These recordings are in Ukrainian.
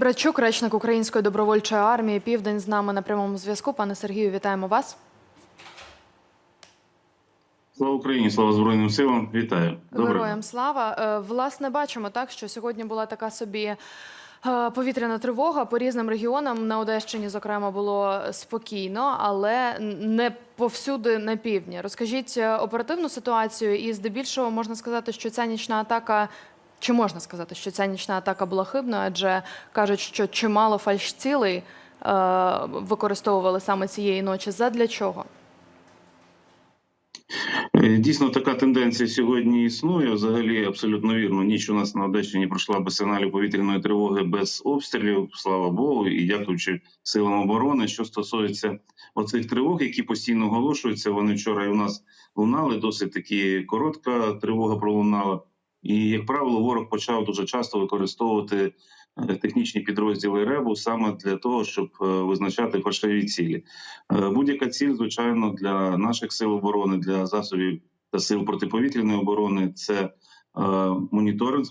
Брачук, речник Української добровольчої армії, південь з нами на прямому зв'язку. Пане Сергію, вітаємо вас. Слава Україні, слава Збройним силам. Вітаю. Дня. Героям слава. Е, Власне, бачимо так, що сьогодні була така собі. е, Повітряна тривога по різним регіонам на Одещині, зокрема, було спокійно, але не повсюди на півдні. Розкажіть е, оперативну ситуацію, і здебільшого можна сказати, що ця нічна атака. Чи можна сказати, що ця нічна атака була хибною? Адже кажуть, що чимало фальшцілей е, використовували саме цієї ночі. Задля чого? Е, Дійсно, така тенденція сьогодні існує. Взагалі, абсолютно вірно. Ніч у нас на Одещині пройшла без сигналів повітряної тривоги, без обстрілів. Слава Богу, і дякуючи силам оборони. Що стосується оцих тривог, які постійно оголошуються, вони вчора і у нас лунали. Досить таки коротка тривога пролунала. І, як правило, ворог почав дуже часто використовувати е, технічні підрозділи РЕБу саме для того, щоб е, визначати фальшиві цілі. Е, Будь-яка ціль, звичайно, для наших сил оборони, для засобів та сил протиповітряної оборони це моніторинг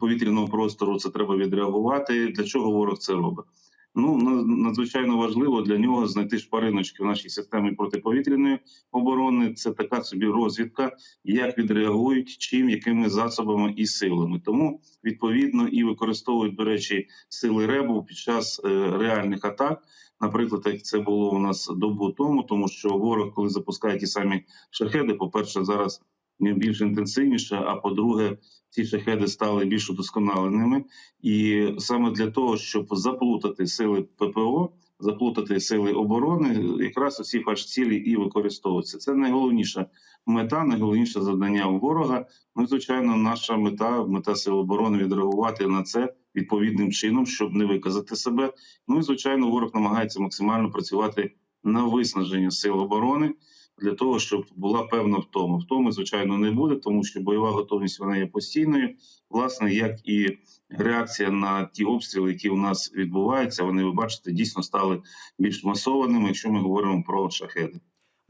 повітряного простору. Це треба відреагувати. Для чого ворог це робить? Ну на- надзвичайно важливо для нього знайти шпариночки в нашій системі протиповітряної оборони. Це така собі розвідка, як відреагують, чим, якими засобами і силами. Тому відповідно і використовують, до речі, сили РЕБу під час е, реальних атак. Наприклад, як це було у нас добу тому, тому що ворог, коли запускає ті самі шахеди, по-перше, зараз більш інтенсивніше. А по-друге, ці шахеди стали більш удосконаленими, і саме для того, щоб заплутати сили ППО, заплутати сили оборони, якраз усі фальшцілі і використовуються. Це найголовніша мета, найголовніше завдання у ворога. Ну, звичайно, наша мета, мета сил оборони відреагувати на це відповідним чином, щоб не виказати себе. Ну і звичайно, ворог намагається максимально працювати на виснаження сил оборони для того, щоб була певна втома. Втоми, звичайно, не буде, тому що бойова готовність вона є постійною. Власне, як і реакція на ті обстріли, які у нас відбуваються, вони ви бачите, дійсно стали більш масованими, якщо ми говоримо про шахеди.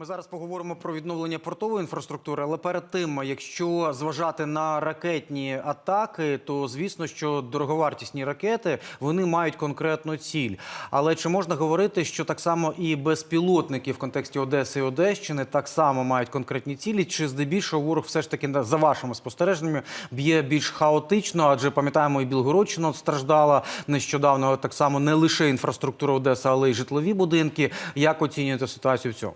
Ми зараз поговоримо про відновлення портової інфраструктури, але перед тим, якщо зважати на ракетні атаки, то звісно, що дороговартісні ракети вони мають конкретну ціль. Але чи можна говорити, що так само і безпілотники в контексті Одеси і Одещини так само мають конкретні цілі? Чи здебільшого ворог все ж таки за вашими спостереженнями б'є більш хаотично? Адже пам'ятаємо, і Білгородщина страждала нещодавно так само не лише інфраструктура Одеси, але й житлові будинки. Як оцінюєте ситуацію в цьому?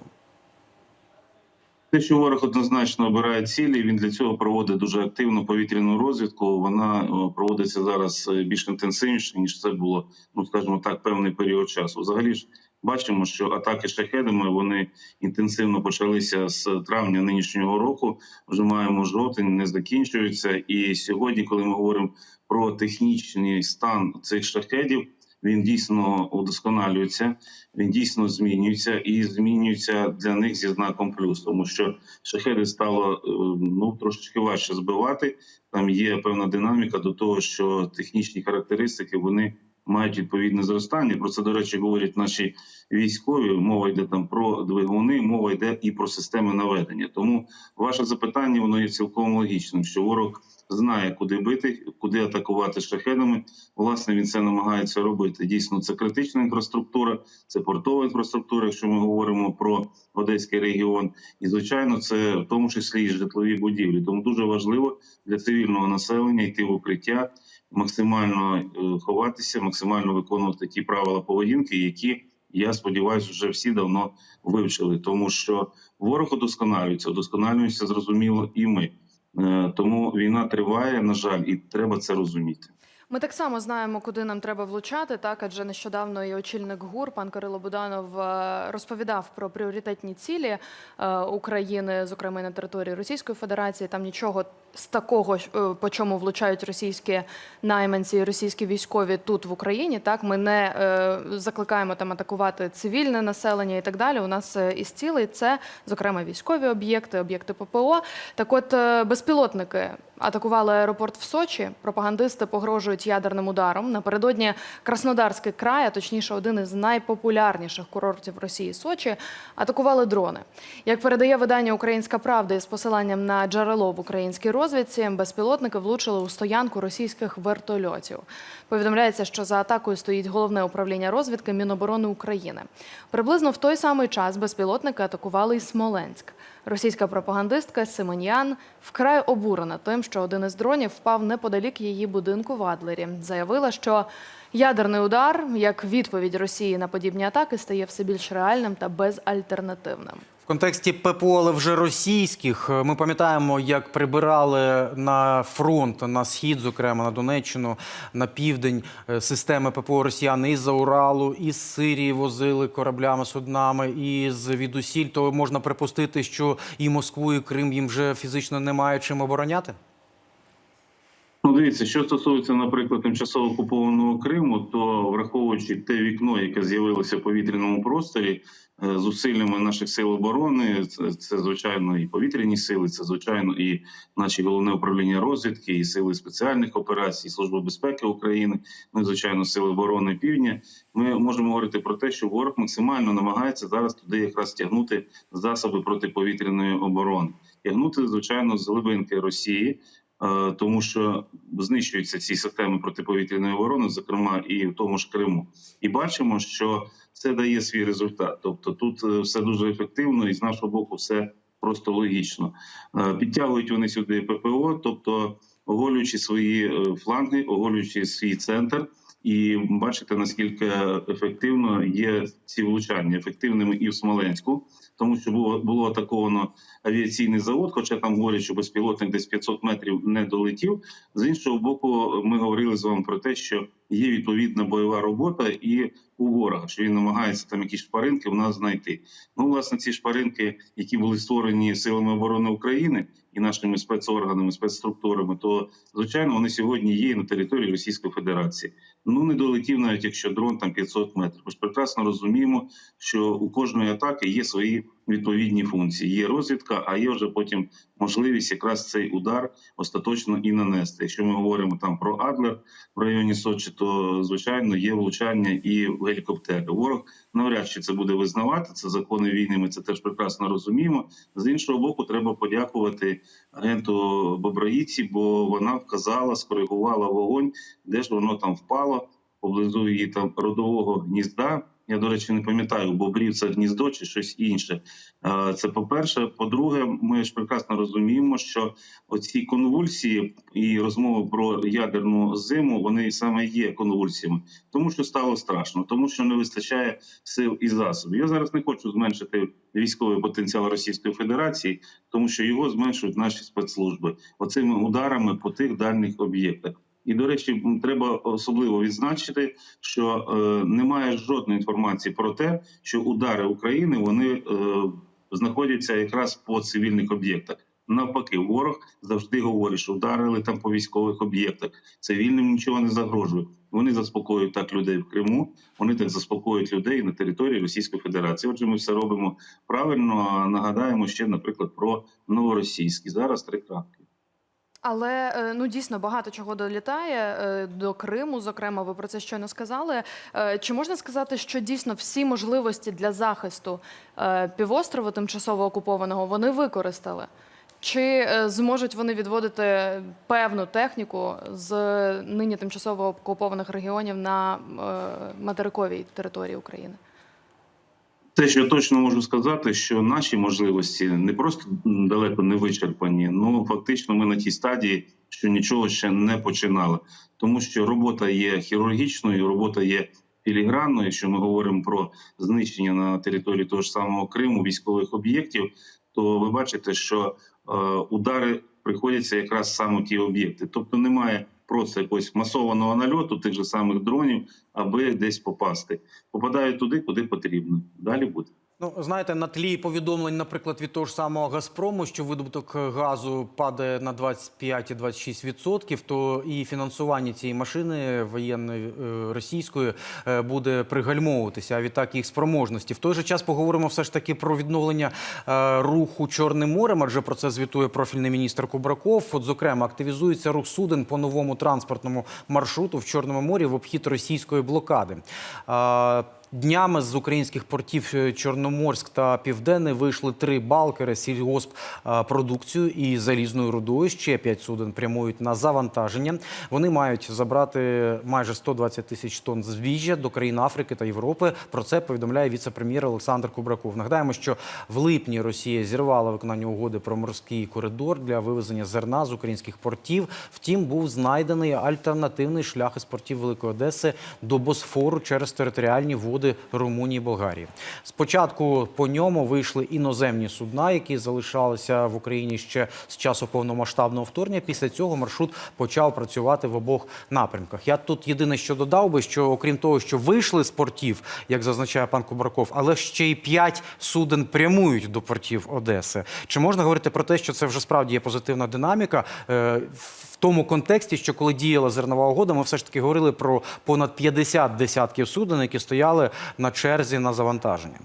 Те, що ворог однозначно обирає цілі, він для цього проводить дуже активну повітряну розвідку. Вона е, проводиться зараз е, більш інтенсивніше ніж це було, ну скажімо так, певний період часу. Взагалі ж бачимо, що атаки шахедами вони інтенсивно почалися з травня нинішнього року. Вже маємо жовтень, не закінчуються. І сьогодні, коли ми говоримо про технічний стан цих шахедів. Він дійсно удосконалюється, він дійсно змінюється і змінюється для них зі знаком плюс, тому що шахеди стало е, ну трошечки важче збивати. Там є певна динаміка до того, що технічні характеристики вони мають відповідне зростання. Про це до речі говорять наші військові. Мова йде там про двигуни, мова йде і про системи наведення. Тому ваше запитання воно є цілком логічним, що ворог знає, куди бити, куди атакувати шахедами. Власне, він це намагається робити. Дійсно, це критична інфраструктура, це портова інфраструктура, якщо ми говоримо про Одеський регіон, і звичайно, це в тому числі і житлові будівлі. Тому дуже важливо для цивільного населення йти в укриття, максимально е, ховатися, максимально виконувати ті правила поведінки, які я сподіваюся, вже всі давно вивчили, тому що ворог удосконалюється, удосконалюється зрозуміло, і ми. Е, Тому війна триває, на жаль, і треба це розуміти. Ми так само знаємо, куди нам треба влучати. Так, адже нещодавно і очільник ГУР, пан Кирило Буданов, е, розповідав про пріоритетні цілі е, України, зокрема на території Російської Федерації. Там нічого з такого, е, по чому влучають російські найманці, і російські військові тут в Україні. Так, ми не закликаємо там атакувати цивільне населення і так далі. У нас із цілей це, зокрема, військові об'єкти, об'єкти ППО. Так, от безпілотники. Атакували аеропорт в Сочі. Пропагандисти погрожують ядерним ударом. Напередодні Краснодарський край, а точніше, один із найпопулярніших курортів Росії Сочі, атакували дрони. Як передає видання Українська Правда із посиланням на джерело в українській розвідці, безпілотники влучили у стоянку російських вертольотів. Повідомляється, що за атакою стоїть головне управління розвідки Міноборони України. Приблизно в той самий час безпілотники атакували і Смоленськ. Російська пропагандистка Симоньян вкрай обурена тим, що один із дронів впав неподалік її будинку в Адлері. Заявила, що ядерний удар, як відповідь Росії на подібні атаки, стає все більш реальним та безальтернативним. В контексті ППО, але вже російських, е, ми пам'ятаємо, як прибирали на фронт, на схід, зокрема на Донеччину, на південь е, системи ППО росіяни із-за Уралу, із Сирії возили кораблями, суднами, і з відусіль, то можна припустити, що і Москву, і Крим їм вже фізично немає чим обороняти? Ну, дивіться, що стосується, наприклад, тимчасово окупованого Криму, то враховуючи те вікно, яке з'явилося в повітряному просторі, зусиллями наших сил оборони, це, це звичайно і повітряні сили, це звичайно і наші головне управління розвідки, і сили спеціальних операцій, і Служба безпеки України, ну і звичайно, сили оборони Півдня. Ми можемо говорити про те, що ворог максимально намагається зараз туди якраз тягнути засоби протиповітряної оборони, тягнути звичайно з глибинки Росії. Е, тому що знищуються ці системи протиповітряної оборони, зокрема і в тому ж Криму, і бачимо, що це дає свій результат. Тобто, тут е, все дуже ефективно, і з нашого боку, все просто логічно. Е, Підтягують вони сюди ППО, тобто оголюючи свої фланги, оголюючи свій центр. І бачите наскільки ефективно є ці влучання ефективними і в Смоленську, тому що було було атаковано авіаційний завод, хоча там говорять, що безпілотник десь 500 метрів не долетів. З іншого боку, ми говорили з вами про те, що є відповідна бойова робота і у ворога, що він намагається там якісь шпаринки в нас знайти. Ну, власне, ці шпаринки, які були створені силами оборони України і нашими спецорганами, спецструктурами, то звичайно вони сьогодні є на території Російської Федерації. Ну не долетів, навіть якщо дрон там 500 метрів. Ми ж прекрасно розуміємо, що у кожної атаки є свої відповідні функції. Є розвідка, а є вже потім можливість якраз цей удар остаточно і нанести. Якщо ми говоримо там про Адлер в районі Сочі, то звичайно є влучання і в гелікоптери. Ворог навряд чи це буде визнавати. Це закони війни. Ми це теж прекрасно розуміємо. З іншого боку, треба подякувати агенту Бобраїці, бо вона вказала, скоригувала вогонь, де ж воно там впало поблизу її там родового гнізда. Я, до речі, не пам'ятаю, бобрів це гніздо чи щось інше. Е, Це по-перше. По-друге, ми ж прекрасно розуміємо, що оці конвульсії і розмови про ядерну зиму вони саме є конвульсіями, тому що стало страшно, тому що не вистачає сил і засобів. Я зараз не хочу зменшити військовий потенціал Російської Федерації, тому що його зменшують наші спецслужби оцими ударами по тих дальніх об'єктах. І до речі, треба особливо відзначити, що е, немає жодної інформації про те, що удари України вони е, знаходяться якраз по цивільних об'єктах. Навпаки, ворог завжди говорить, що вдарили там по військових об'єктах. Цивільним нічого не загрожує. Вони заспокоюють так людей в Криму. Вони так заспокоюють людей на території Російської Федерації. Отже, ми все робимо правильно. Нагадаємо ще, наприклад, про новоросійський. Зараз три крапки. Але е, ну дійсно багато чого долітає е, до Криму. Зокрема, ви про це щойно сказали. Е, Чи можна сказати, що дійсно всі можливості для захисту півострову тимчасово окупованого вони використали? Чи зможуть вони відводити певну техніку з нині тимчасово окупованих регіонів на материковій території України? Те, що я точно можу сказати, що наші можливості не просто далеко не вичерпані, ну фактично ми на тій стадії, що нічого ще не починали, тому що робота є хірургічною, робота є філігранною. Якщо ми говоримо про знищення на території того ж самого Криму військових об'єктів, то ви бачите, що е, удари приходяться якраз саме ті об'єкти, тобто немає просто якогось масованого нальоту тих же самих дронів, аби десь попасти. Попадають туди, куди потрібно. Далі буде. Ну, знаєте, на тлі повідомлень, наприклад, від того ж самого Газпрому, що видобуток газу падає на 25-26%, то і фінансування цієї машини воєнної е, російської е, буде пригальмовуватися, а відтак їх спроможності. В той же час поговоримо все ж таки про відновлення е, руху Чорним морем, адже про це звітує профільний міністр Кубраков. От, зокрема, активізується рух суден по новому транспортному маршруту в Чорному морі в обхід російської блокади. Днями з українських портів е, Чорноморськ та Південний вийшли три балкери сільгосп е, і залізною рудою. Ще п'ять суден прямують на завантаження. Вони мають забрати майже 120 тисяч тонн збіжжя до країн Африки та Європи. Про це повідомляє віце-прем'єр Олександр Кубраков. Нагадаємо, що в липні Росія зірвала виконання угоди про морський коридор для вивезення зерна з українських портів. Втім, був знайдений альтернативний шлях із портів Великої Одеси до Босфору через територіальні води Румунії і Болгарії. Спочатку по ньому вийшли іноземні судна, які залишалися в Україні ще з часу повномасштабного вторгнення. Після цього маршрут почав працювати в обох напрямках. Я тут єдине, що додав би, що окрім того, що вийшли з портів, як зазначає пан Кубраков, але ще й п'ять суден прямують до портів Одеси. Чи можна говорити про те, що це вже справді є позитивна динаміка? Тому контексті, що коли діяла зернова угода, ми все ж таки говорили про понад 50 десятків суден, які стояли на черзі на завантаження.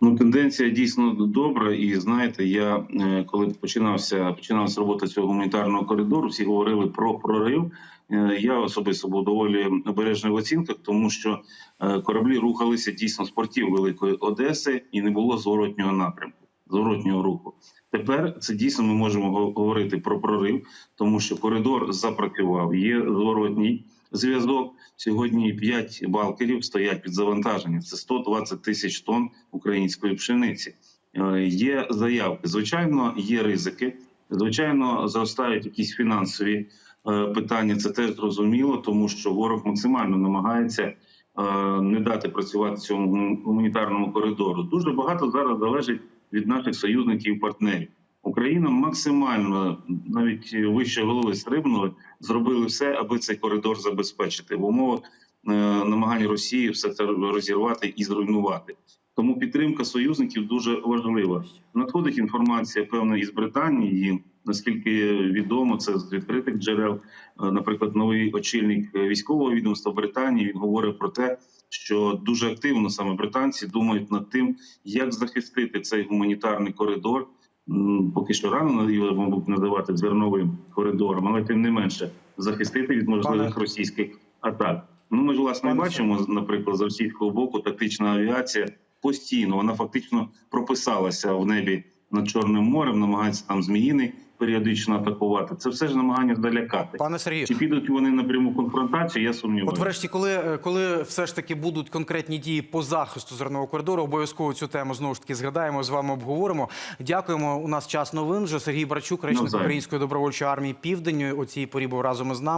Ну, тенденція дійсно добра. І знаєте, я е, коли починався починалася робота цього гуманітарного коридору, всі говорили про прорив. Е, Я особисто був доволі обережний в оцінках, тому що е, кораблі рухалися дійсно з портів Великої Одеси і не було зворотнього напрямку, зворотнього руху. Тепер це дійсно ми можемо говорити про прорив, тому що коридор запрацював. Є зворотній зв'язок. Сьогодні 5 балкерів стоять під завантаженням. Це 120 тисяч тонн української пшениці. Е, Є заявки. Звичайно, є ризики. Звичайно, зростають якісь фінансові е, питання. Це теж зрозуміло, тому що ворог максимально намагається е, не дати працювати цьому гуманітарному коридору. Дуже багато зараз залежить від наших союзників і партнерів. Україна максимально навіть вище голови стрибнули, зробили все, аби цей коридор забезпечити в умовах е, намагань Росії все це розірвати і зруйнувати. Тому підтримка союзників дуже важлива. Надходить інформація певна із Британії. Наскільки відомо, це з відкритих джерел. Е, Наприклад, новий очільник е, військового відомства Британії він говорить про те, що дуже активно саме британці думають над тим, як захистити цей гуманітарний коридор. Поки що рано його, мабуть, називати зерновим коридором, але тим не менше захистити від можливих російських атак. Ну ми ж власне бачимо, наприклад, з російського боку тактична авіація постійно вона фактично прописалася в небі над Чорним морем, намагається там зміїний періодично атакувати. Це все ж намагання залякати. Пане Сергію, Чи підуть вони на пряму конфронтацію? Я От, врешті, коли, е, коли все ж таки будуть конкретні дії по захисту зернового коридору, обов'язково цю тему знову ж таки згадаємо з вами обговоримо. Дякуємо. У нас час новин. Вже Сергій Брачук, речник. Української добровольчої армії Південь. У цій порі був разом із нами.